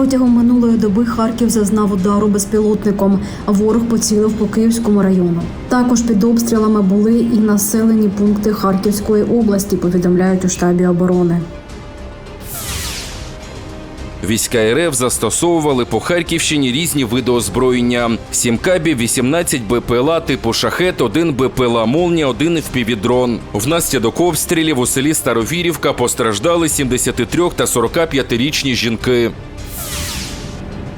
Протягом минулої доби Харків зазнав удару безпілотником. Ворог поцілив по Київському району. Також під обстрілами були і населені пункти Харківської області. Повідомляють у штабі оборони. Війська РФ застосовували по Харківщині різні види озброєння: 7 кабів, 18 БПЛА типу шахет, 1 БПЛА Молнія, 1 FPV-дрон. Внаслідок обстрілів у селі Старовірівка постраждали 73 та 45-річні жінки.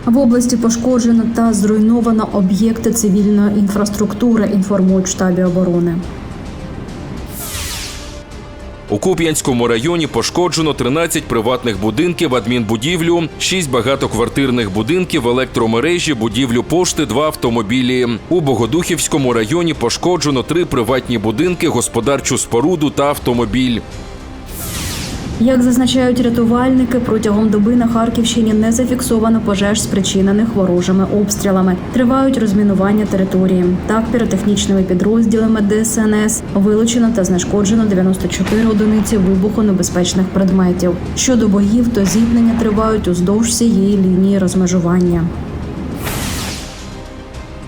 В області пошкоджено та зруйновано об'єкти цивільної інфраструктури. Інформують штабі оборони. У Куп'янському районі пошкоджено 13 приватних будинків, адмінбудівлю, 6 багатоквартирних будинків, електромережі, будівлю пошти, 2 автомобілі. У Богодухівському районі пошкоджено 3 приватні будинки, господарчу споруду та автомобіль. Як зазначають рятувальники, протягом доби на Харківщині не зафіксовано пожеж, спричинених ворожими обстрілами. Тривають розмінування території. Так, піротехнічними підрозділами ДСНС вилучено та знешкоджено 94 одиниці вибухонебезпечних предметів. Щодо боїв, то зіткнення тривають уздовж всієї лінії розмежування.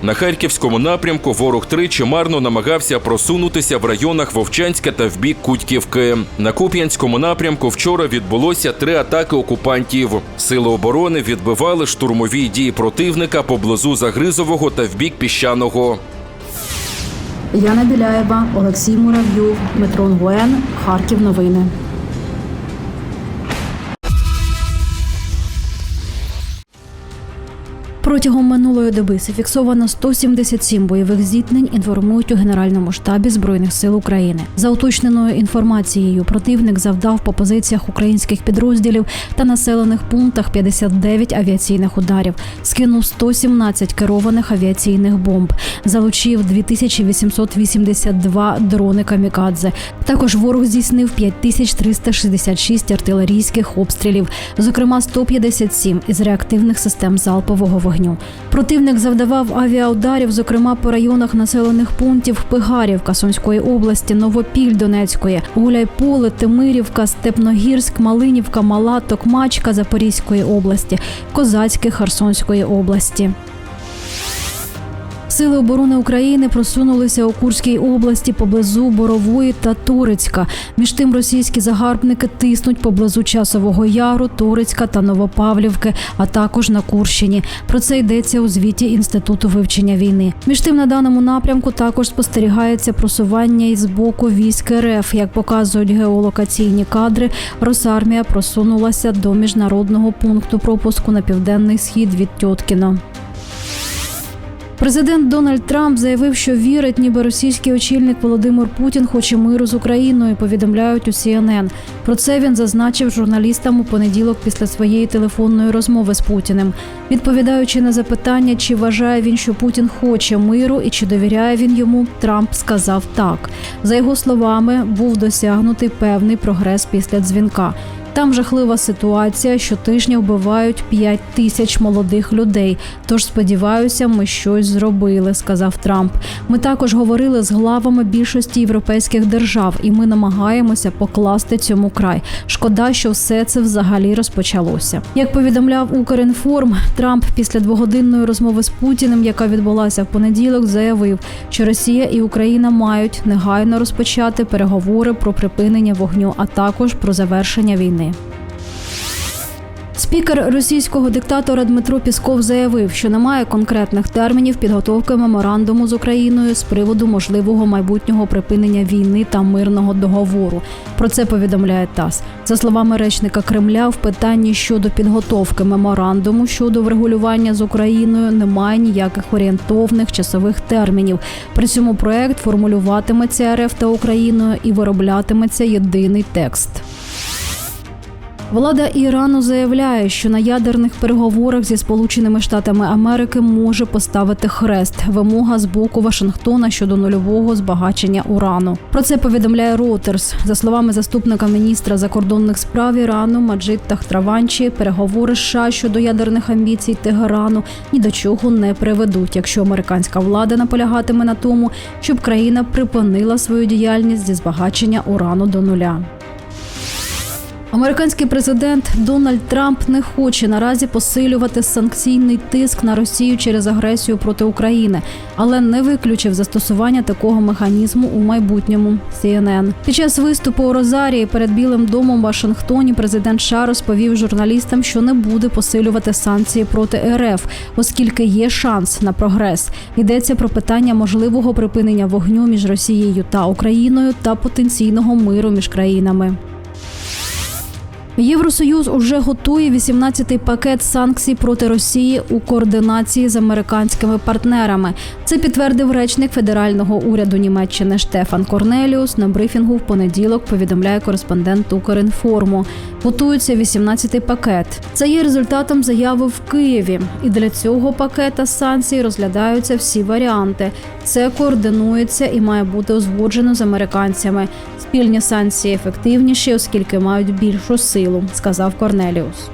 На харківському напрямку ворог тричі марно намагався просунутися в районах Вовчанська та в бік Кутьківки. На Куп'янському напрямку вчора відбулося три атаки окупантів. Сили оборони відбивали штурмові дії противника поблизу Загризового та в бік піщаного. Яна Біляєва, Олексій Муравйов, Дмитро Нгуен, Харків. Новини. Протягом минулої доби зафіксовано 177 бойових зіткнень. Інформують у Генеральному штабі збройних сил України. За уточненою інформацією, противник завдав по позиціях українських підрозділів та населених пунктах 59 авіаційних ударів, скинув 117 керованих авіаційних бомб, залучив 2882 дрони камікадзе. Також ворог здійснив 5366 артилерійських обстрілів, зокрема 157 із реактивних систем залпового вогню. Противник завдавав авіаударів, зокрема по районах населених пунктів Пигарівка Сумської області, Новопіль Донецької, Гуляйполе, Тимирівка, Степногірськ, Малинівка, Мала, Токмачка Запорізької області, Козацьке Херсонської області. Сили оборони України просунулися у Курській області поблизу Борової та Турецька. Між тим російські загарбники тиснуть поблизу Часового Яру, Турецька та Новопавлівки, а також на Курщині. Про це йдеться у звіті Інституту вивчення війни. Між тим на даному напрямку також спостерігається просування із боку військ РФ. Як показують геолокаційні кадри, Росармія просунулася до міжнародного пункту пропуску на південний схід від Тьоткіно. Президент Дональд Трамп заявив, що вірить, ніби російський очільник Володимир Путін хоче миру з Україною. Повідомляють у CNN. Про це він зазначив журналістам у понеділок після своєї телефонної розмови з Путіним. Відповідаючи на запитання, чи вважає він, що Путін хоче миру і чи довіряє він йому, Трамп сказав так. За його словами, був досягнутий певний прогрес після дзвінка. Там жахлива ситуація. Щотижня вбивають 5 тисяч молодих людей. Тож сподіваюся, ми щось зробили, сказав Трамп. Ми також говорили з главами більшості європейських держав, і ми намагаємося покласти цьому край. Шкода, що все це взагалі розпочалося. Як повідомляв Укрінформ, Трамп після двогодинної розмови з Путіним, яка відбулася в понеділок, заявив, що Росія і Україна мають негайно розпочати переговори про припинення вогню, а також про завершення війни. Спікер російського диктатора Дмитро Пісков заявив, що немає конкретних термінів підготовки меморандуму з Україною з приводу можливого майбутнього припинення війни та мирного договору. Про це повідомляє ТАСС. За словами речника Кремля, в питанні щодо підготовки меморандуму щодо врегулювання з Україною немає ніяких орієнтовних часових термінів. При цьому проект формулюватиметься РФ та Україною і вироблятиметься єдиний текст. Влада Ірану заявляє, що на ядерних переговорах зі Сполученими Штатами Америки може поставити хрест вимога з боку Вашингтона щодо нульового збагачення урану. Про це повідомляє Reuters. За словами заступника міністра закордонних справ Ірану Маджид Тахтраванчі, переговори США щодо ядерних амбіцій Тегерану ні до чого не приведуть, якщо американська влада наполягатиме на тому, щоб країна припинила свою діяльність зі збагачення урану до нуля. Американський президент Дональд Трамп не хоче наразі посилювати санкційний тиск на Росію через агресію проти України, але не виключив застосування такого механізму у майбутньому. CNN. Під час виступу у Розарії перед Білим домом в Вашингтоні президент США розповів журналістам, що не буде посилювати санкції проти РФ, оскільки є шанс на прогрес. Йдеться про питання можливого припинення вогню між Росією та Україною та потенційного миру між країнами. Євросоюз уже готує 18-й пакет санкцій проти Росії у координації з американськими партнерами. Це підтвердив речник федерального уряду Німеччини Штефан Корнеліус на брифінгу в понеділок. Повідомляє кореспондент Укрінформу. Готується 18-й пакет. Це є результатом заяви в Києві. І для цього пакета санкцій розглядаються всі варіанти. Це координується і має бути узгоджено з американцями. Спільні санкції ефективніші, оскільки мають більшу силу, сказав Корнеліус.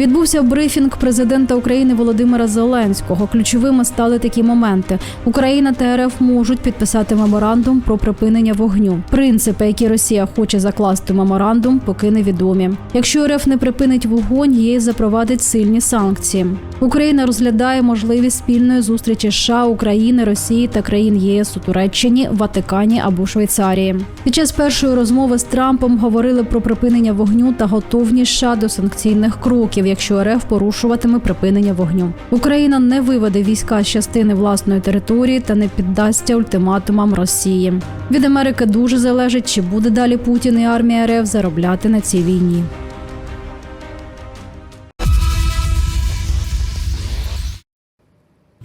Відбувся брифінг президента України Володимира Зеленського. Ключовими стали такі моменти: Україна та РФ можуть підписати меморандум про припинення вогню. Принципи, які Росія хоче закласти меморандум, поки невідомі. Якщо РФ не припинить вогонь, ЄС запровадить сильні санкції. Україна розглядає можливість спільної зустрічі США, України, Росії та країн ЄС у Туреччині, Ватикані або Швейцарії. Під час першої розмови з Трампом говорили про припинення вогню та готовність США до санкційних кроків, якщо РФ порушуватиме припинення вогню. Україна не виведе війська з частини власної території та не піддасться ультиматумам Росії. Від Америки дуже залежить, чи буде далі Путін і армія РФ заробляти на цій війні.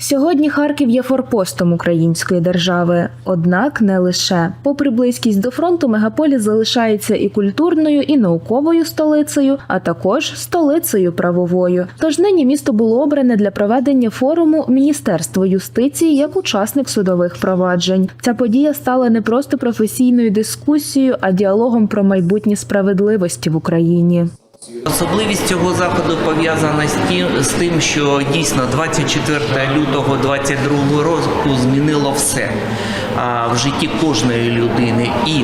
Сьогодні Харків є форпостом української держави. Однак не лише попри близькість до фронту, мегаполіс залишається і культурною, і науковою столицею, а також столицею правовою. Тож нині місто було обране для проведення форуму Міністерство юстиції як учасник судових проваджень. Ця подія стала не просто професійною дискусією, а діалогом про майбутнє справедливості в Україні. Особливість цього заходу пов'язана з тим, що дійсно 24 лютого 22 року змінило все в житті кожної людини. І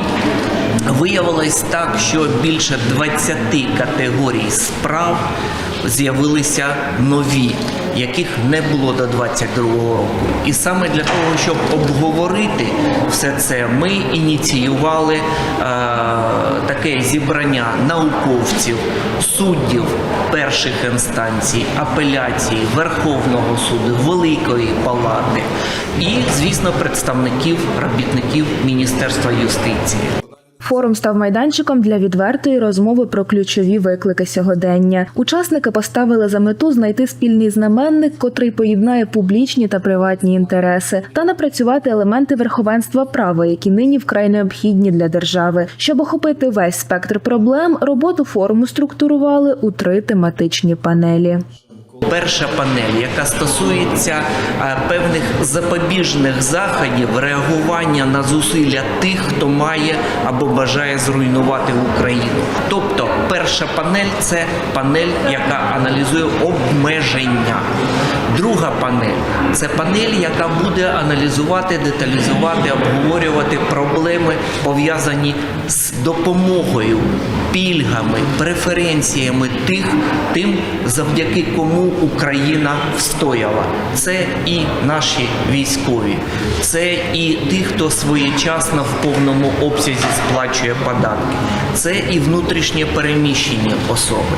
виявилось так, що більше 20 категорій справ з'явилися нові, яких не було до 22 року. І саме для того, щоб обговорити все це, ми ініціювали е, таке зібрання науковців, суддів перших інстанцій, апеляції, Верховного суду, Великої палати і, звісно, представників робітників Міністерства юстиції. Форум став майданчиком для відвертої розмови про ключові виклики сьогодення. Учасники поставили за мету знайти спільний знаменник, котрий поєднає публічні та приватні інтереси, та напрацювати елементи верховенства права, які нині вкрай необхідні для держави. Щоб охопити весь спектр проблем, роботу форуму структурували у три тематичні панелі. Перша панель, яка стосується е, певних запобіжних заходів реагування на зусилля тих, хто має або бажає зруйнувати Україну. Тобто, перша панель це панель, яка аналізує обмеження. Друга панель це панель, яка буде аналізувати, деталізувати, обговорювати проблеми пов'язані з допомогою, пільгами, преференціями тих, тим, завдяки кому Україна встояла. Це і наші військові, це і ті, хто своєчасно в повному обсязі сплачує податки, це і внутрішнє переміщені особи.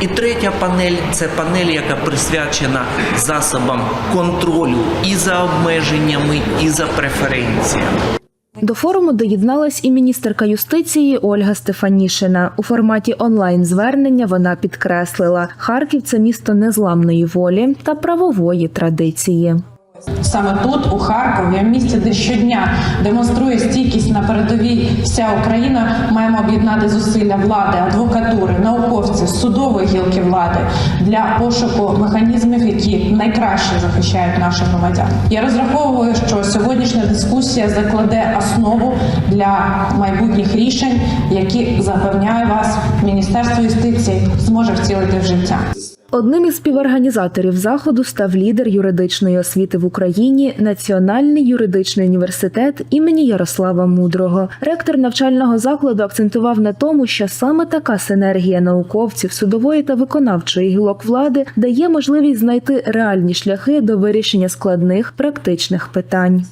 І третя панель це панель, яка присвячена засобам контролю і за обмеженнями, і за преференціями. До форуму доєдналась і міністерка юстиції Ольга Стефанішина. У форматі онлайн звернення вона підкреслила, Харків це місто незламної волі та правової традиції. Саме тут, у Харкові, в місті, де щодня демонструє стійкість на передовій вся Україна, маємо об'єднати зусилля влади, адвокатури, науковців, судової гілки влади для пошуку механізмів, які найкраще захищають наших громадян. Я розраховую, що сьогоднішня дискусія закладе основу для майбутніх рішень, які запевняю вас, Міністерство юстиції зможе втілити в життя. Одним із співорганізаторів заходу став лідер юридичної освіти в Україні Національний юридичний університет імені Ярослава Мудрого. Ректор навчального закладу акцентував на тому, що саме така синергія науковців, судової та виконавчої гілок влади дає можливість знайти реальні шляхи до вирішення складних практичних питань.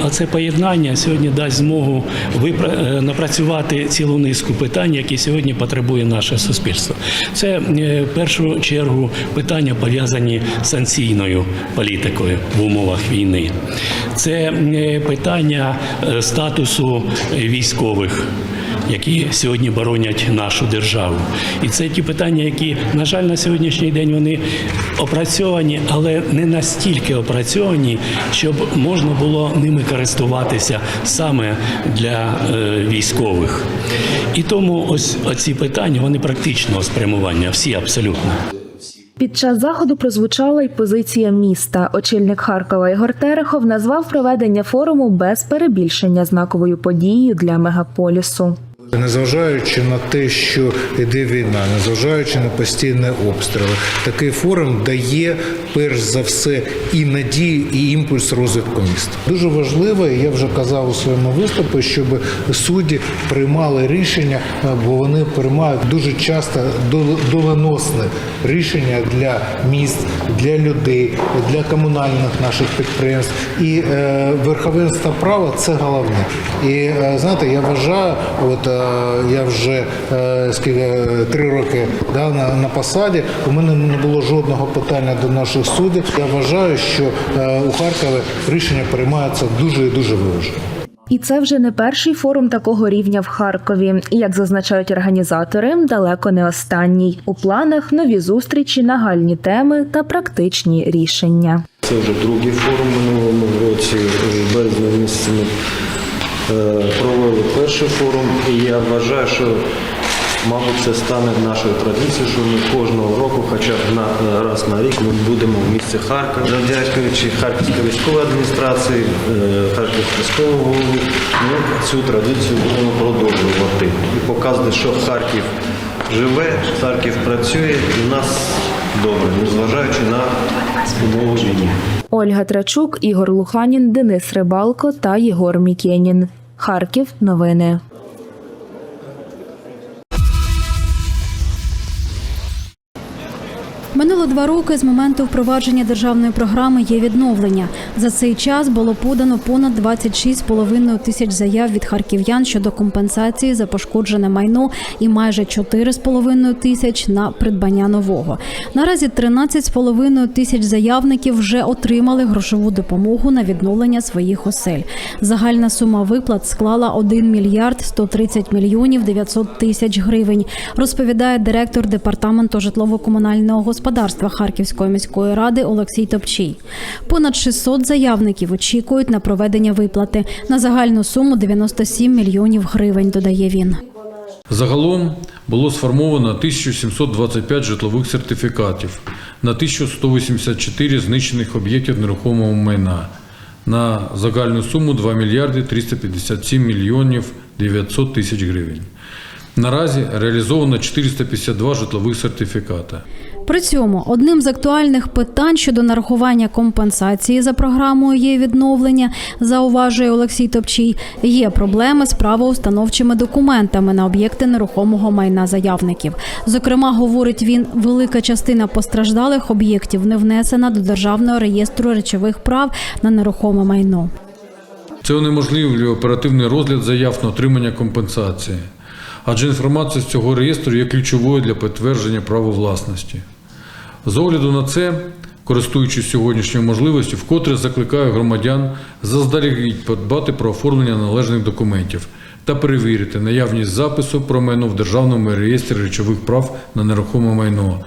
А це поєднання сьогодні дасть змогу е, напрацювати цілу низку питань, які сьогодні потребує наше суспільство. Це е, в першу чергу питання пов'язані з санкційною політикою в умовах війни. Це е, питання статусу військових. Які сьогодні боронять нашу державу, і це ті питання, які на жаль на сьогоднішній день вони опрацьовані, але не настільки опрацьовані, щоб можна було ними користуватися саме для е, військових. І тому ось оці питання вони практичного спрямування, всі абсолютно. Під час заходу прозвучала й позиція міста. Очільник Харкова Ігор Терехов назвав проведення форуму без перебільшення знаковою подією для мегаполісу. Незважаючи на те, що йде війна, незважаючи на постійні обстріли, такий форум дає перш за все і надію, і імпульс розвитку міста. Дуже важливо, і я вже казав у своєму виступі, щоб судді приймали рішення, бо вони приймають дуже часто дол- доленосне рішення для міст, для людей, для комунальних наших підприємств. І е, верховенство права це головне. І е, знаєте, я вважаю, от е, я вже е, скільки три роки да, на, на посаді. У мене не було жодного питання до наших суддів. Я вважаю, що е, у Харкові рішення приймаються дуже і дуже виважено. І це вже не перший форум такого рівня в Харкові. І як зазначають організатори, далеко не останній. У планах нові зустрічі, нагальні теми та практичні рішення. Це вже другий форум минулому році. В березні місяці ми е, провели перший форум, і я вважаю, що мабуть це стане нашою традицією, що ми кожного року, хоча б на раз на рік, ми будемо в місті Харків. Завдячуючи Харківській військовій адміністрації, е, Харківському військовому голові, ми цю традицію будемо продовжувати і показувати, що Харків живе, Харків працює і в нас добре, незважаючи на умови війни. Ольга Трачук, Ігор Луханін, Денис Рибалко та Єгор Мікенін. Харків. Новини. Минуло два роки з моменту впровадження державної програми є відновлення. За цей час було подано понад 26,5 тисяч заяв від харків'ян щодо компенсації за пошкоджене майно і майже 4,5 тисяч на придбання нового. Наразі 13,5 тисяч заявників вже отримали грошову допомогу на відновлення своїх осель. Загальна сума виплат склала 1 мільярд 130 мільйонів 900 тисяч гривень, розповідає директор департаменту житлово-комунального господарства Харківської міської ради Олексій Топчій. Понад 600 заявників очікують на проведення виплати на загальну суму 97 мільйонів гривень. Додає він. Загалом було сформовано 1725 житлових сертифікатів на 1184 знищених об'єктів нерухомого майна на загальну суму 2 мільярди 357 мільйонів 900 тисяч гривень. Наразі реалізовано 452 житлових сертифіката. При цьому одним з актуальних питань щодо нарахування компенсації за програмою є відновлення, зауважує Олексій Топчій. Є проблеми з правоустановчими документами на об'єкти нерухомого майна заявників. Зокрема, говорить він, велика частина постраждалих об'єктів не внесена до державного реєстру речових прав на нерухоме майно. Це унеможливлює оперативний розгляд заяв на отримання компенсації, адже інформація з цього реєстру є ключовою для підтвердження права власності. З огляду на це, користуючись сьогоднішньою можливістю, вкотре закликаю громадян заздалегідь подбати про оформлення належних документів та перевірити наявність запису про майно в Державному реєстрі речових прав на нерухоме майно.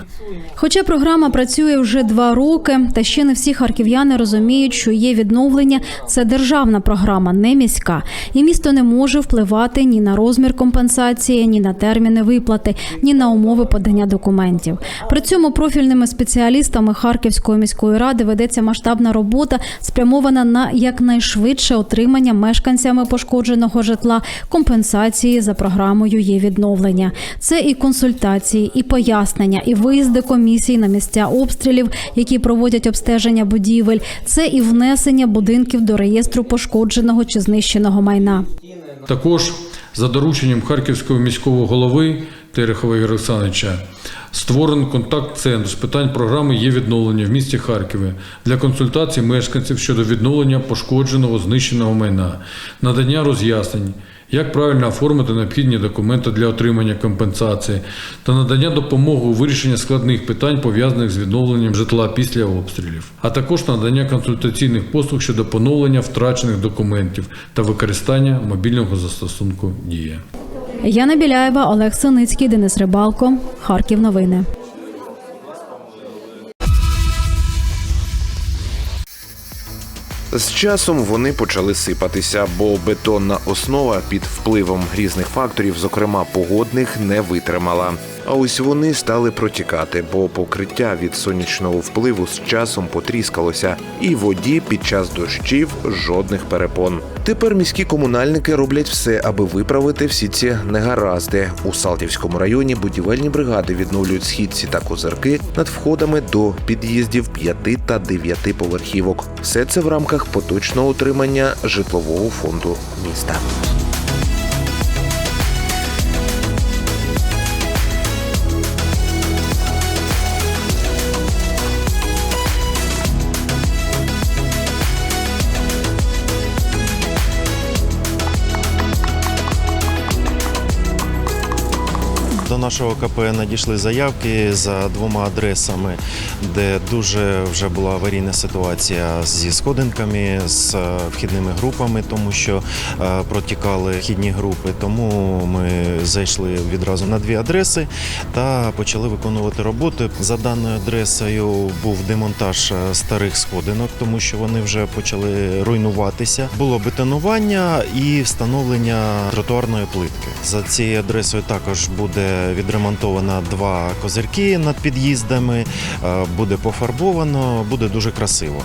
Хоча програма працює вже два роки, та ще не всі харків'яни розуміють, що є відновлення це державна програма, не міська, і місто не може впливати ні на розмір компенсації, ні на терміни виплати, ні на умови подання документів. При цьому профільними спеціалістами Харківської міської ради ведеться масштабна робота, спрямована на якнайшвидше отримання мешканцями пошкодженого житла компенсації за програмою є відновлення. Це і консультації, і пояснення, і виїзди виїзди комісій на місця обстрілів, які проводять обстеження будівель. Це і внесення будинків до реєстру пошкодженого чи знищеного майна. Також за дорученням Харківського міського голови Терехова Ігоря Олександровича створений контакт-центр з питань програми є відновлення в місті Харкові для консультацій мешканців щодо відновлення пошкодженого знищеного майна, надання роз'яснень, як правильно оформити необхідні документи для отримання компенсації та надання допомоги у вирішенні складних питань, пов'язаних з відновленням житла після обстрілів, а також надання консультаційних послуг щодо поновлення втрачених документів та використання мобільного застосунку Дія. Яна Біляєва, Олег Синицький, Денис Рибалко. Харків новини. З часом вони почали сипатися, бо бетонна основа під впливом різних факторів, зокрема погодних, не витримала. А ось вони стали протікати, бо покриття від сонячного впливу з часом потріскалося, і воді під час дощів жодних перепон. Тепер міські комунальники роблять все, аби виправити всі ці негаразди. У Салтівському районі будівельні бригади відновлюють східці та козирки над входами до під'їздів п'яти та дев'яти поверхівок. Все це в рамках поточного утримання житлового фонду міста. Нашого КП надійшли заявки за двома адресами, де дуже вже була аварійна ситуація зі сходинками, з е, вхідними групами, тому що е, протікали вхідні групи. Тому ми зайшли відразу на дві адреси та почали виконувати роботи. За даною адресою був демонтаж е, старих сходинок, тому що вони вже почали руйнуватися. Було бетонування і встановлення тротуарної плитки. За цією адресою також буде відремонтовано два козирки над під'їздами, е, буде пофарбовано, буде дуже красиво.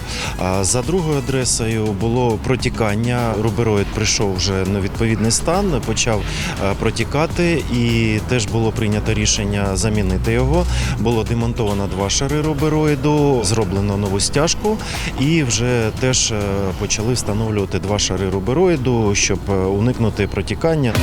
За другою адресою було протікання. Рубероїд прийшов вже на відповідний стан, почав е, протікати, і теж було прийнято рішення замінити його. Було демонтовано два шари рубероїду, зроблено нову стяжку, і вже теж е, почали встановлювати два шари рубероїду, щоб уникнути протікання.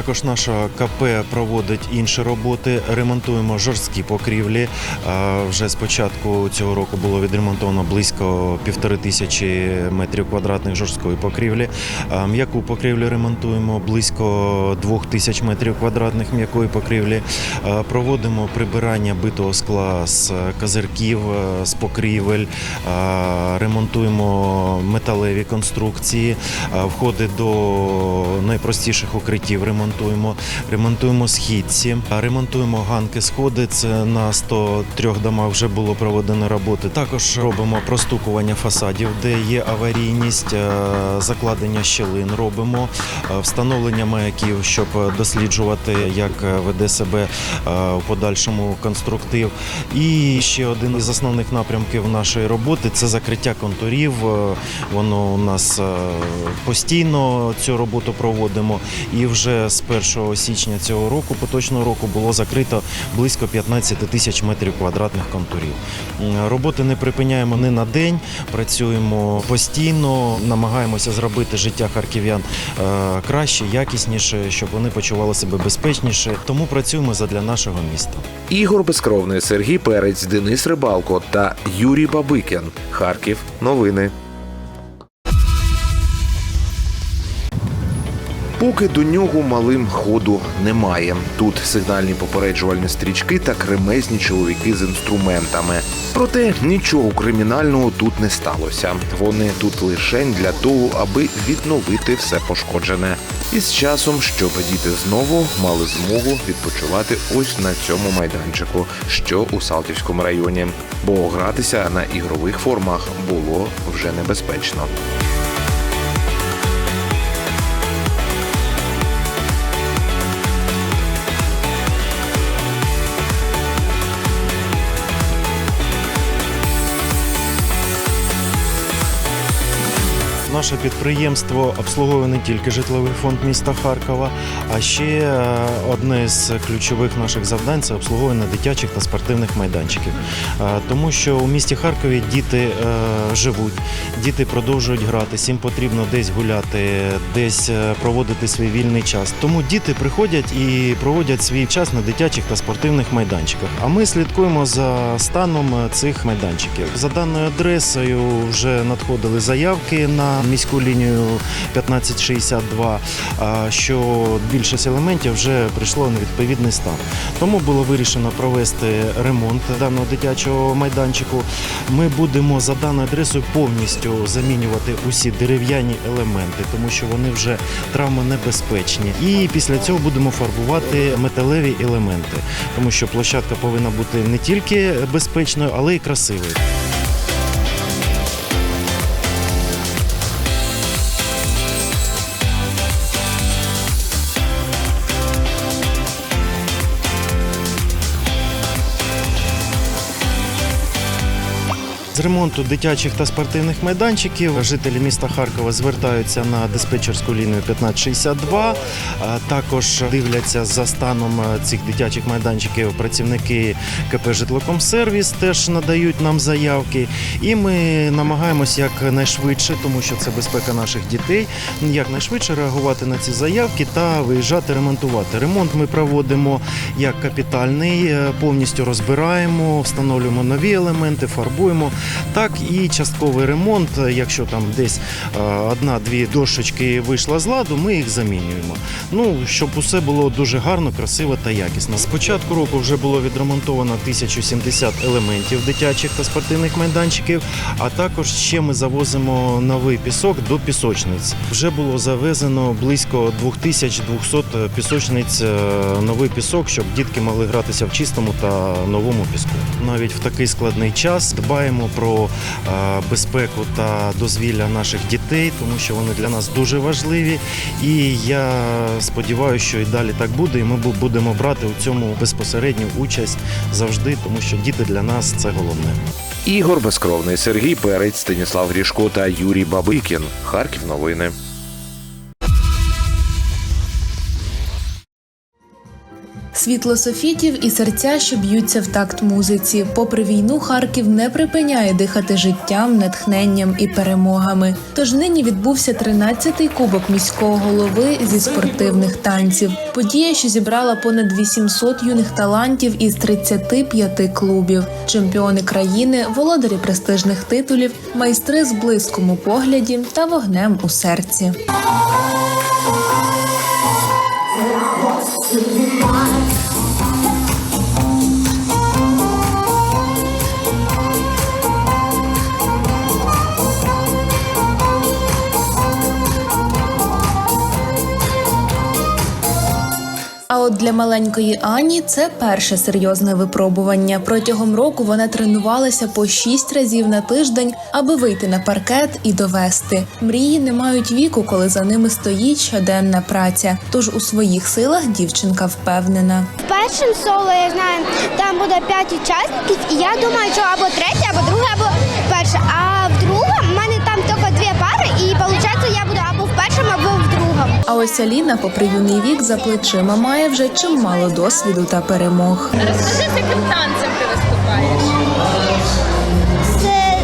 Також наша КП проводить інші роботи. Ремонтуємо жорсткі покрівлі. Вже з початку цього року було відремонтовано близько півтори тисячі метрів квадратних жорсткої покрівлі. М'яку покрівлю ремонтуємо близько двох тисяч метрів квадратних м'якої покрівлі. Проводимо прибирання битого скла з козирків, е, з покрівель. Ремонтуємо металеві конструкції. Входи до найпростіших укриттів ремонтуємо. Ремонтуємо східці, ремонтуємо ганки сходи. Це на 103 домах вже було проведено роботи. Також робимо простукування фасадів, де є аварійність, е, закладення щілин робимо, е, встановлення маяків, щоб досліджувати, як веде себе е, в подальшому конструктив. І ще один із основних напрямків нашої роботи це закриття контурів. Е, Воно у нас е, постійно цю роботу проводимо. І вже з 1 січня цього року, поточного року, було закрито близько 15 тисяч метрів квадратних контурів. Роботи не припиняємо ні на день, працюємо постійно, намагаємося зробити життя харків'ян е, краще, якісніше, щоб вони почували себе безпечніше. Тому працюємо задля нашого міста. Ігор Безкровний, Сергій Перець, Денис Рибалко та Юрій Бабикін. Харків. Новини. Поки до нього малим ходу немає. Тут сигнальні попереджувальні стрічки та кремезні чоловіки з інструментами. Проте нічого кримінального тут не сталося. Вони тут лишень для того, аби відновити все пошкоджене. І з часом, щоб діти знову мали змогу відпочивати ось на цьому майданчику, що у Салтівському районі. Бо гратися на ігрових формах було вже небезпечно. Наше підприємство обслуговує не тільки житловий фонд міста Харкова, а ще е, одне з ключових наших завдань це обслуговування дитячих та спортивних майданчиків. Е, Тому що у місті Харкові діти е, живуть, діти продовжують гратися, їм потрібно десь гуляти, десь проводити свій вільний час. Тому діти приходять і проводять свій час на дитячих та спортивних майданчиках. А ми слідкуємо за станом цих майданчиків. За даною адресою вже надходили заявки на міську лінію 1562, що більшість елементів вже прийшло на відповідний стан. Тому було вирішено провести ремонт даного дитячого майданчику. Ми будемо за даною адресою повністю замінювати усі дерев'яні елементи, тому що вони вже травмонебезпечні. І після цього будемо фарбувати металеві елементи, тому що площадка повинна бути не тільки безпечною, але й красивою. Ремонту дитячих та спортивних майданчиків жителі міста Харкова звертаються на диспетчерську лінію 1562. а Також дивляться за станом е, цих дитячих майданчиків працівники КП «Житлокомсервіс» теж надають нам заявки. І ми намагаємось якнайшвидше, тому що це безпека наших дітей, якнайшвидше реагувати на ці заявки та виїжджати ремонтувати. Ремонт ми проводимо як капітальний, е, повністю розбираємо, встановлюємо нові елементи, фарбуємо. Так і частковий ремонт, якщо там десь е, одна-дві дощечки вийшла з ладу, ми їх замінюємо. Ну, щоб усе було дуже гарно, красиво та якісно. З початку року вже було відремонтовано 1070 елементів дитячих та спортивних майданчиків, а також ще ми завозимо новий пісок до пісочниць. Вже було завезено близько 2200 пісочниць е, новий пісок, щоб дітки могли гратися в чистому та новому піску. Навіть в такий складний час дбаємо про е, безпеку та дозвілля наших дітей, тому що вони для нас дуже важливі. І я сподіваюся, що і далі так буде, і ми будемо брати у цьому безпосередню участь завжди, тому що діти для нас це головне. Ігор Безкровний, Сергій Перець, Станіслав Грішко та Юрій Бабикін. Харків новини. Світло софітів і серця, що б'ються в такт музиці. Попри війну, Харків не припиняє дихати життям, натхненням і перемогами. Тож нині відбувся 13-й кубок міського голови зі спортивних танців. Подія, що зібрала понад 800 юних талантів із 35 клубів, чемпіони країни, володарі престижних титулів, майстри з блиском у погляді та вогнем у серці. А от для маленької Ані це перше серйозне випробування. Протягом року вона тренувалася по шість разів на тиждень, аби вийти на паркет і довести. Мрії не мають віку, коли за ними стоїть щоденна праця. Тож у своїх силах дівчинка впевнена. Першим соло я знаю, там буде п'ять учасників, і я думаю, що або третє, або друге, або перше. А А ось Аліна, попри юний вік, за плечима має вже чимало досвіду та перемог. Розкажи, з яким танцем ти виступаєш? З е,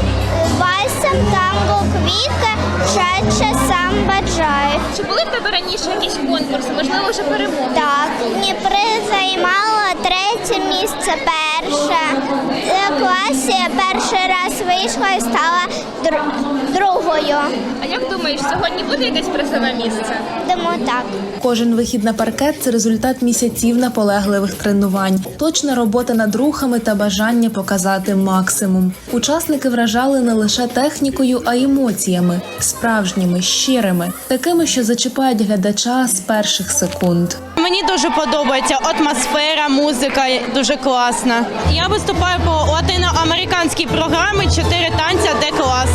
вальсом, танго, квітка, чача, самба, джайв. Чи були в тебе раніше якісь конкурси, можливо, вже перемоги? Так, Дніпри займала третє місце перше. В класі перший раз вийшла і стала дру- другою. А як думаєш, сьогодні буде якесь призове місце? Думаю, так. Кожен вихід на паркет це результат місяців наполегливих тренувань, точна робота над рухами та бажання показати максимум. Учасники вражали не лише технікою, а й емоціями, справжніми, щирими, такими, що зачіпають глядача з перших секунд. Мені дуже подобається атмосфера, музика дуже класна. Я виступаю по латиноамериканській програмі «Чотири танця, де клас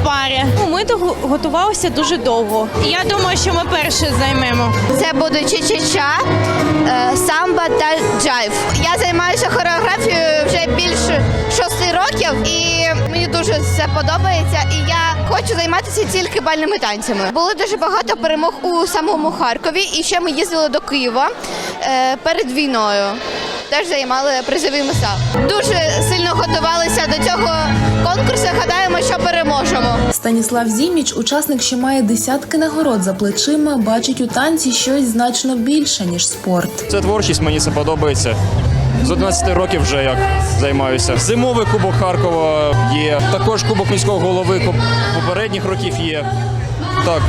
в пари. Ну, Ми готувалися дуже довго. Я думаю, що ми перші займемо. Це будуть ча-ча-ча, е, самба та джайв. Я займаюся хореографією вже більше шести років, і мені дуже це подобається. І я хочу займатися тільки бальними танцями. Було дуже багато перемог у самому Харкові, і ще ми їздили до Києва е, перед війною. Теж займали призові місця. Дуже сильно готувалися до цього конкурсу. Гадаємо, що переможемо. Станіслав Зіміч, учасник, що має десятки нагород за плечима, бачить у танці щось значно більше ніж спорт. Це творчість, мені це подобається. З 11 років вже як займаюся. Зимовий кубок Харкова є. Також кубок міського голови попередніх років є. Так.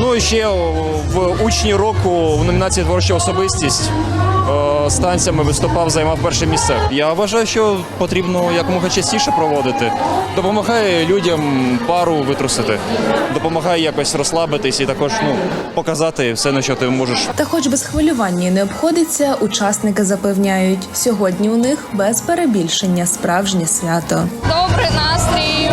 Ну і ще в учні року в номінації творча особистість е, з танцями виступав, займав перше місце. Я вважаю, що потрібно якомога частіше проводити. Допомагає людям пару витрусити, допомагає якось розслабитись і також ну, показати все, на що ти можеш Та, хоч без хвилювання не обходиться, учасники запевняють, сьогодні у них без перебільшення справжнє свято. Добрий настрій.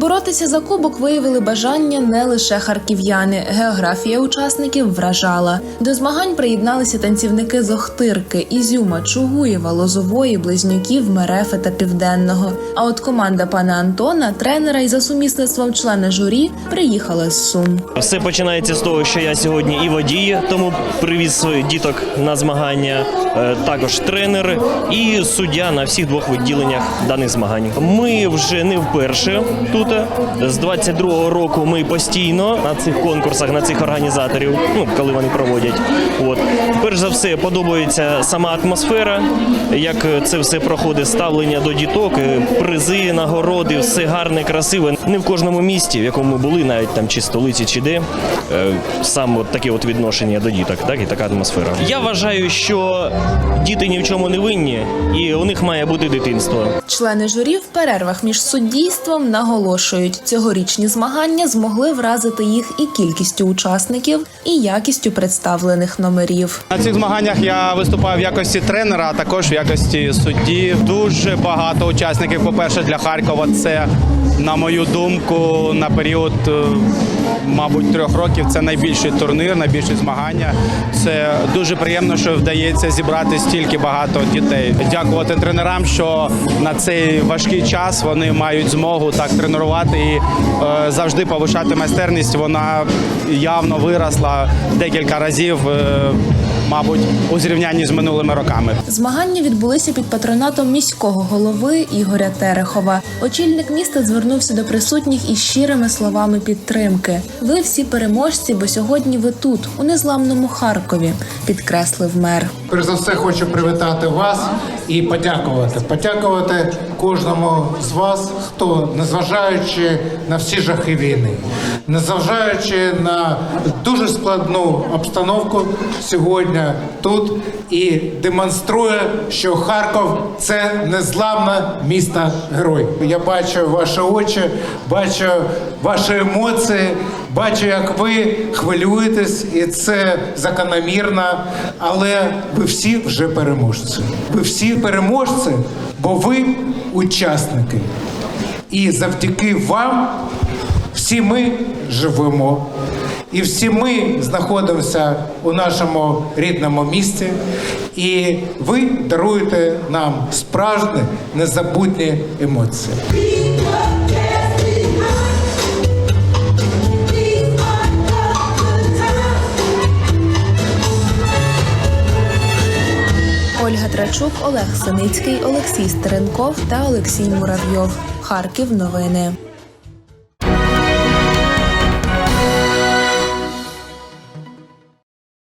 Поборотися за кубок виявили бажання не лише харків'яни. Географія учасників вражала. До змагань приєдналися танцівники з Охтирки, Ізюма, Чугуєва, Лозової, Близнюків, Мерефи та Південного. А от команда пана Антона, тренера і за сумісництвом члена журі, приїхала з Сум. Все починається з того, що я сьогодні і водій, тому привіз своїх діток на змагання, е, також тренер і суддя на всіх двох відділеннях даних змагань. Ми вже не вперше тут. З 22-го року ми постійно на цих конкурсах, на цих організаторів, ну коли вони проводять. От перш за все подобається сама атмосфера, як це все проходить, ставлення до діток, е, призи, нагороди, все гарне, красиве. Не в кожному місті, в якому ми були, навіть там чи столиці, чи де, е, сам от таке от відношення до діток, так і така атмосфера. Я вважаю, що діти ні в чому не винні, і у них має бути дитинство. Члени журі в перервах між суддійством наголошують, цьогорічні змагання змогли вразити їх і кількістю учасників, і якістю представлених номерів. На цих змаганнях я виступав в якості тренера, а також в якості судді. Дуже багато учасників. По-перше, для Харкова це, на мою думку, на період, е, мабуть, трьох років це найбільший турнір, найбільші змагання. Це дуже приємно, що вдається зібрати стільки багато дітей. Дякувати тренерам, що на цей важкий час вони мають змогу так тренувати і е, завжди повишати майстерність. Вона явно виросла декілька разів. е, Мабуть, у зрівнянні з минулими роками. Змагання відбулися під патронатом міського голови Ігоря Терехова. Очільник міста звернувся до присутніх із щирими словами підтримки. Ви всі переможці, бо сьогодні ви тут, у незламному Харкові, підкреслив мер. Перш за все хочу привітати вас і подякувати. Подякувати кожному з вас, хто, незважаючи на всі жахи війни, незважаючи на дуже складну обстановку сьогодні тут і демонструє, що Харків це незламне місто герой. Я бачу ваші очі, бачу ваші емоції, бачу, як ви хвилюєтесь, і це закономірно, але ви всі вже переможці. Ви всі переможці, бо ви учасники. І завдяки вам всі ми живемо. І всі ми знаходимося у нашому рідному місті, і ви даруєте нам справжні незабутні емоції. Ольга Трачук, Олег Синицький, Олексій Стеренков та Олексій Муравйов. Харків. Новини.